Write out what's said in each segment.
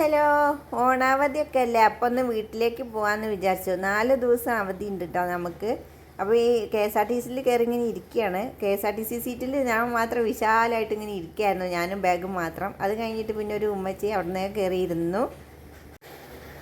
Hello ഓണാവധിയൊക്കെ അല്ലേ അപ്പോൾ ഒന്ന് വീട്ടിലേക്ക് പോകാമെന്ന് വിചാരിച്ചു. നാല് ദിവസം അവധി ഉണ്ട് കേട്ടോ നമുക്ക്. അപ്പോൾ ഈ കെ എസ് ആർ ടി സിയിൽ കയറി ഇങ്ങനെ ഇരിക്കുകയാണ്. K S R T C സീറ്റിൽ ഞാൻ മാത്രം വിശാലമായിട്ട് ഇങ്ങനെ ഇരിക്കുകയായിരുന്നു. ഞാനും ബാഗും മാത്രം. അത് കഴിഞ്ഞിട്ട് പിന്നെ ഒരു ഉമ്മച്ചി അവിടെ നിന്ന് കയറിയിരുന്നു.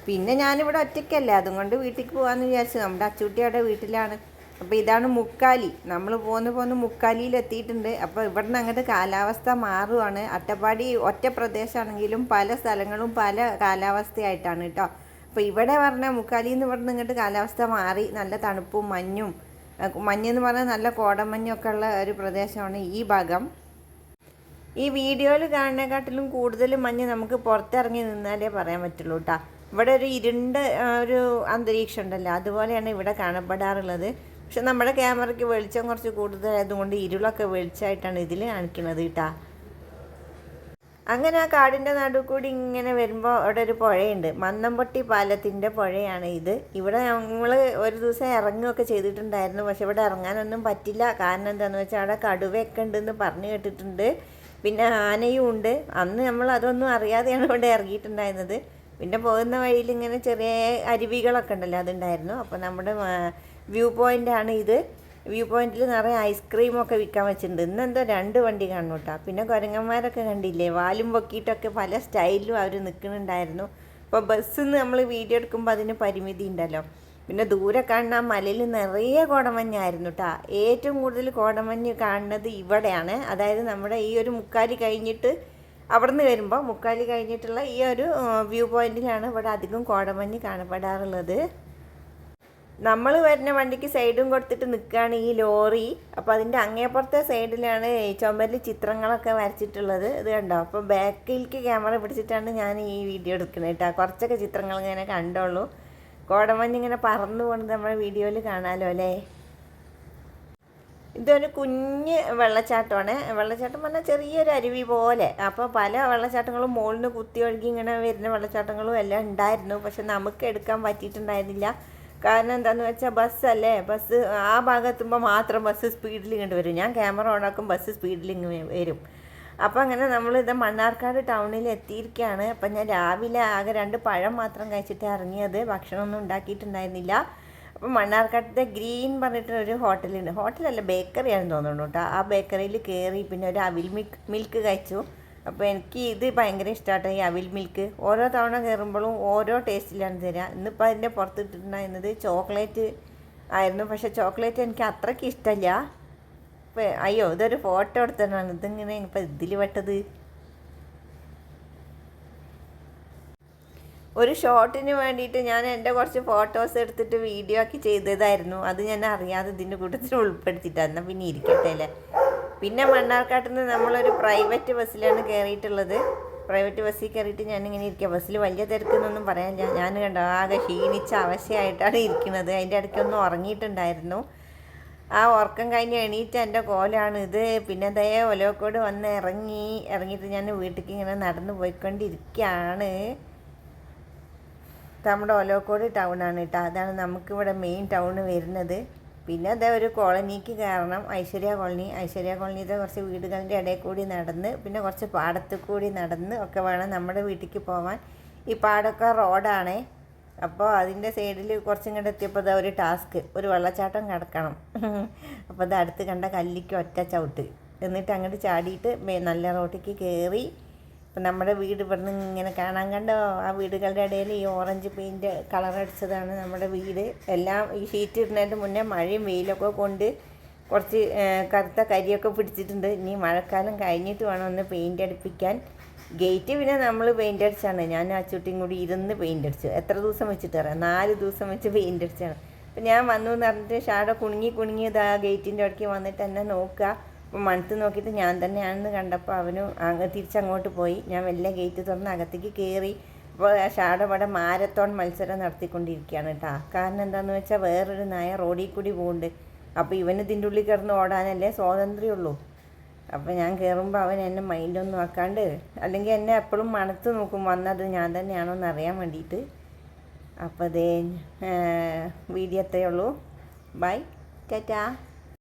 പിന്നെ ഞാനിവിടെ ഒറ്റയ്ക്കല്ലേ? അതുകൊണ്ട് വീട്ടിലേക്ക് പോകാമെന്ന് വിചാരിച്ചു. നമ്മുടെ അച്ചൂട്ടി അവിടെ വീട്ടിലാണ്. അപ്പോൾ ഇതാണ് മുക്കാലി. നമ്മൾ പോന്ന് പോന്ന് മുക്കാലിയിൽ എത്തിയിട്ടുണ്ട് അപ്പോൾ നിന്ന് അങ്ങോട്ട് കാലാവസ്ഥ മാറുവാണ്. അട്ടപ്പാടി ഒറ്റ പ്രദേശമാണെങ്കിലും പല സ്ഥലങ്ങളും പല കാലാവസ്ഥയായിട്ടാണ് കേട്ടോ. അപ്പോൾ ഇവിടെ പറഞ്ഞാൽ മുക്കാലി എന്ന് ഇവിടെ ഇങ്ങോട്ട് കാലാവസ്ഥ മാറി. നല്ല തണുപ്പും മഞ്ഞും. മഞ്ഞെന്ന് പറഞ്ഞാൽ നല്ല കോടമഞ്ഞൊക്കെ ഉള്ള ഒരു പ്രദേശമാണ് ഈ ഭാഗം. ഈ വീഡിയോയിൽ കാണുന്നതിനെക്കാട്ടിലും കൂടുതൽ മഞ്ഞ് നമുക്ക് പുറത്തിറങ്ങി നിന്നാലേ പറയാൻ പറ്റുള്ളൂ കേട്ടോ. ഇവിടെ ഒരു ഇരുണ്ട് ഒരു അന്തരീക്ഷം ഉണ്ടല്ലോ. അതുപോലെയാണ് ഇവിടെ കാണപ്പെടാറുള്ളത്. പക്ഷെ നമ്മുടെ ക്യാമറയ്ക്ക് വെളിച്ചം കുറച്ച് കൂടുതലായതുകൊണ്ട് ഇരുളൊക്കെ വെളിച്ചമായിട്ടാണ് ഇതിൽ കാണിക്കുന്നത് കേട്ടാ. അങ്ങനെ ആ കാടിന്റെ നടുവ് കൂടി ഇങ്ങനെ വരുമ്പോൾ അവിടെ ഒരു പുഴയുണ്ട്. മന്നംപൊട്ടി പാലത്തിന്റെ പുഴയാണ് ഇത്. ഇവിടെ ഞങ്ങൾ ഒരു ദിവസം ഇറങ്ങുകയൊക്കെ ചെയ്തിട്ടുണ്ടായിരുന്നു. പക്ഷെ ഇവിടെ ഇറങ്ങാനൊന്നും പറ്റില്ല. കാരണം എന്താണെന്ന് വെച്ചാൽ അവിടെ കടുവയൊക്കെ ഉണ്ടെന്ന് പറഞ്ഞു കേട്ടിട്ടുണ്ട്. പിന്നെ ആനയും ഉണ്ട്. അന്ന് നമ്മൾ അതൊന്നും അറിയാതെയാണ് ഇവിടെ ഇറങ്ങിയിട്ടുണ്ടായിരുന്നത്. പിന്നെ പോകുന്ന വഴിയിൽ ഇങ്ങനെ ചെറിയ അരുവികളൊക്കെ ഉണ്ടല്ലോ അതുണ്ടായിരുന്നു. അപ്പോൾ നമ്മുടെ വ്യൂ പോയിന്റാണ് ഇത്. വ്യൂ പോയിന്റിൽ നിറയെ ഐസ്ക്രീമൊക്കെ വിൽക്കാൻ വെച്ചിട്ടുണ്ട്. ഇന്നെന്തോ രണ്ട് വണ്ടി കാണും കേട്ടോ പിന്നെ കുരങ്ങന്മാരൊക്കെ കണ്ടില്ലേ വാലും പൊക്കിയിട്ടൊക്കെ പല സ്റ്റൈലിലും അവർ നിൽക്കുന്നുണ്ടായിരുന്നു അപ്പോൾ ബസ്സിൽ നമ്മൾ വീഡിയോ എടുക്കുമ്പോൾ അതിന് പരിമിതി ഉണ്ടല്ലോ. പിന്നെ ദൂരെ കാണുന്ന മലയിൽ നിറയെ കോടമഞ്ഞായിരുന്നു കേട്ടോ ഏറ്റവും കൂടുതൽ കോടമഞ്ഞ് കാണുന്നത് ഇവിടെയാണ്. അതായത് നമ്മുടെ ഈ ഒരു മുക്കാലി കഴിഞ്ഞിട്ട് അവിടെ നിന്ന് വരുമ്പോൾ മുക്കാലി കഴിഞ്ഞിട്ടുള്ള ഈ ഒരു വ്യൂ പോയിന്റിലാണ് ഇവിടെ അധികം കോടമഞ്ഞ് കാണപ്പെടാറുള്ളത്. നമ്മൾ വരുന്ന വണ്ടിക്ക് സൈഡും കൊടുത്തിട്ട് നിൽക്കുകയാണ് ഈ ലോറി. അപ്പോൾ അതിന്റെ അങ്ങേപ്പുറത്തെ സൈഡിലാണ് ചുമരിൽ ചിത്രങ്ങളൊക്കെ വരച്ചിട്ടുള്ളത്. ഇത് കണ്ടോ? അപ്പോൾ ബാക്കിലേക്ക് ക്യാമറ പിടിച്ചിട്ടാണ് ഞാൻ ഈ വീഡിയോ എടുക്കുന്നത് കേട്ടോ. കുറച്ചൊക്കെ ചിത്രങ്ങൾ ഇങ്ങനെ കണ്ടോളൂ കോടമഞ്ഞിങ്ങനെ പറന്നു പോകുന്നത് നമ്മുടെ വീഡിയോയിൽ കാണാമല്ലോ അല്ലേ? ഇതൊരു കുഞ്ഞ് വെള്ളച്ചാട്ടമാണ്. വെള്ളച്ചാട്ടം പറഞ്ഞാൽ ചെറിയൊരു അരുവി പോലെ. അപ്പോൾ പല വെള്ളച്ചാട്ടങ്ങളും മുകളിൽ നിന്ന് കുത്തി ഒഴുകി ഇങ്ങനെ വരുന്ന വെള്ളച്ചാട്ടങ്ങളും എല്ലാം ഉണ്ടായിരുന്നു. പക്ഷെ നമുക്ക് എടുക്കാൻ പറ്റിയിട്ടുണ്ടായിരുന്നില്ല. കാരണം എന്താണെന്ന് വെച്ചാൽ ബസ്സല്ലേ ബസ് ആ ഭാഗത്തുമ്പോൾ മാത്രം ബസ് സ്പീഡിൽ ഇങ്ങോട്ട് വരും. ഞാൻ ക്യാമറ ഓണാക്കും ബസ് സ്പീഡിൽ ഇങ്ങ് വരും. അപ്പോൾ അങ്ങനെ നമ്മൾ നമ്മളിത് മണ്ണാർക്കാട് ടൗണിൽ എത്തിയിരിക്കുകയാണ് അപ്പം ഞാൻ രാവിലെ ആകെ രണ്ട് പഴം മാത്രം കഴിച്ചിട്ട് ഇറങ്ങിയത്. ഭക്ഷണമൊന്നും ഉണ്ടാക്കിയിട്ടുണ്ടായിരുന്നില്ല. അപ്പം മണ്ണാർക്കാട്ടത്തെ ഗ്രീൻ പറഞ്ഞിട്ട് ഒരു ഹോട്ടലുണ്ട്. ഹോട്ടലല്ല ബേക്കറിയാണെന്ന് തോന്നുന്നു കേട്ടോ. ആ ബേക്കറിയിൽ കയറി പിന്നെ ഒരു അവിൽ മിൽക്ക് മിൽക്ക് കഴിച്ചു. അപ്പോൾ എനിക്ക് ഇത് ഭയങ്കര ഇഷ്ടമാട്ടോ ഈ അവിൽ മിൽക്ക്. ഓരോ തവണ കയറുമ്പോഴും ഓരോ ടേസ്റ്റിലാണ് തരിക ഇന്നിപ്പോൾ അതിന്റെ പുറത്ത് ഇട്ടിട്ടുണ്ടായിരുന്നത് ചോക്ലേറ്റ് ആയിരുന്നു. പക്ഷേ ചോക്ലേറ്റ് എനിക്ക് അത്രയ്ക്ക് ഇഷ്ടമല്ല അയ്യോ ഇതൊരു ഫോട്ടോ എടുത്തതാണ്. ഇതിങ്ങനെ ഇപ്പം ഇതിൽ പെട്ടത്. ഒരു ഷോട്ടിന് വേണ്ടിയിട്ട് ഞാൻ എന്റെ കുറച്ച് ഫോട്ടോസ് എടുത്തിട്ട് വീഡിയോ ആക്കി ചെയ്തതായിരുന്നു. അത് ഞാൻ അറിയാതെ ഇതിന്റെ കൂട്ടത്തിൽ ഉൾപ്പെടുത്തിയിട്ടാണ്. എന്നാൽ പിന്നെ ഇരിക്കട്ടെ അല്ലേ? പിന്നെ മണ്ണാർക്കാട്ടിൽ നിന്ന് നമ്മളൊരു പ്രൈവറ്റ് ബസ്സിലാണ് കയറിയിട്ടുള്ളത് പ്രൈവറ്റ് ബസ്സിൽ കയറിയിട്ട് ഞാനിങ്ങനെ ഇരിക്കുക ബസ്സിൽ വലിയ തിരക്കെന്നൊന്നും പറയാനില്ല ഞാൻ കണ്ടോ ആകെ ക്ഷീണിച്ച അവശയായിട്ടാണ് ഇരിക്കുന്നത്. അതിന്റെ ഇടയ്ക്കൊന്നും ഉറങ്ങിയിട്ടുണ്ടായിരുന്നു. ആ ഉറക്കം കഴിഞ്ഞ് എണീറ്റ് എന്റെ കോലാണ് ഇത്. പിന്നെ ദേ ഒലോക്കോട് വന്ന് ഇറങ്ങി ഇറങ്ങിയിട്ട് ഞാൻ വീട്ടിലേക്ക് ഇങ്ങനെ നടന്നു പോയിക്കൊണ്ടിരിക്കുകയാണ് നമ്മുടെ ഒലോക്കോട് ടൗൺ ആണ് കേട്ടോ. അതാണ് നമുക്കിവിടെ മെയിൻ ടൗൺ വരുന്നത്. പിന്നെ അതേ ഒരു കോളനിക്ക് കാരണം ഐശ്വര്യ കോളനി. ഐശ്വര്യ കോളനിയിലെ കുറച്ച് വീടുകളുടെ ഇടയിൽ കൂടി നടന്ന് പിന്നെ കുറച്ച് പാടത്ത് കൂടി നടന്ന് ഒക്കെ വേണം നമ്മുടെ വീട്ടിലേക്ക് പോകാൻ ഈ പാടൊക്കെ റോഡാണേ. അപ്പോൾ അതിന്റെ സൈഡിൽ കുറച്ചും കൂടെ എത്തിയപ്പോൾ അതാ ഒരു ടാസ്ക് ഒരു വെള്ളച്ചാട്ടം കിടക്കണം. അപ്പോൾ അത് അടുത്ത് കണ്ട കല്ലിക്ക് ഒറ്റ ചവിട്ട്. എന്നിട്ട് അങ്ങോട്ട് ചാടിയിട്ട് നല്ല റോട്ടിക്ക് കയറി ഇപ്പം നമ്മുടെ വീട് ഇവിടുന്ന് ഇങ്ങനെ കാണാൻ കണ്ടോ? ആ വീടുകളുടെ ഇടയിൽ ഈ ഓറഞ്ച് പെയിന്റ് കളർ അടിച്ചതാണ് നമ്മുടെ വീട്. എല്ലാം ഈ ഷീറ്റ് ഇടുന്നതിന്റെ മുന്നേ മഴയും വെയിലൊക്കെ കൊണ്ട് കുറച്ച് കറുത്ത കരിയൊക്കെ പിടിച്ചിട്ടുണ്ട്. ഇനി മഴക്കാലം കഴിഞ്ഞിട്ട് വേണം ഒന്ന് പെയിന്റ് അടിപ്പിക്കാൻ. ഗേറ്റ് പിന്നെ നമ്മൾ പെയിന്റ് അടിച്ചാണ്. ഞാൻ ആ ചുട്ടിയും കൂടി ഇരുന്ന് പെയിന്റ് അടിച്ചു. എത്ര ദിവസം വെച്ചിട്ട് അറിയാം? നാല് ദിവസം വെച്ച് പെയിന്റ് അടിച്ചാണ്. അപ്പം ഞാൻ വന്നു എന്ന് പറഞ്ഞിട്ട് ഷാഡോ കുണുങ്ങി കുണുങ്ങിയത് ആ ഗേറ്റിന്റെ അടുക്കി വന്നിട്ട് എന്നെ നോക്കുക. അപ്പം മണത്ത് നോക്കിയിട്ട് ഞാൻ തന്നെയാണെന്ന് കണ്ടപ്പോൾ അവനും അങ്ങ് തിരിച്ചങ്ങോട്ട് പോയി. ഞാൻ വലിയ ഗേറ്റ് തുറന്ന് അകത്തേക്ക് കയറി അപ്പോൾ ഇവിടെ മാരത്തോൺ മത്സരം നടത്തിക്കൊണ്ടിരിക്കുകയാണ് കേട്ടോ. കാരണം എന്താണെന്ന് വെച്ചാൽ വേറൊരു നായ റോഡിൽ കൂടി പോകുന്നുണ്ട് അപ്പോൾ ഇവന് ഇതിന്റെ ഉള്ളിൽ കിടന്ന് ഓടാനല്ലേ സ്വാതന്ത്ര്യമുള്ളൂ. അപ്പോൾ ഞാൻ കയറുമ്പോൾ അവൻ എന്നെ മൈൻഡൊന്നും ആക്കാണ്ട് അല്ലെങ്കിൽ എന്നെ എപ്പോഴും മണത്ത് നോക്കും വന്നത് ഞാൻ തന്നെയാണോ എന്ന് അറിയാൻ വേണ്ടിയിട്ട്. അപ്പോൾ അതേ വീഡിയോ എത്രയേ ഉള്ളൂ. ബൈ ടാറ്റാ.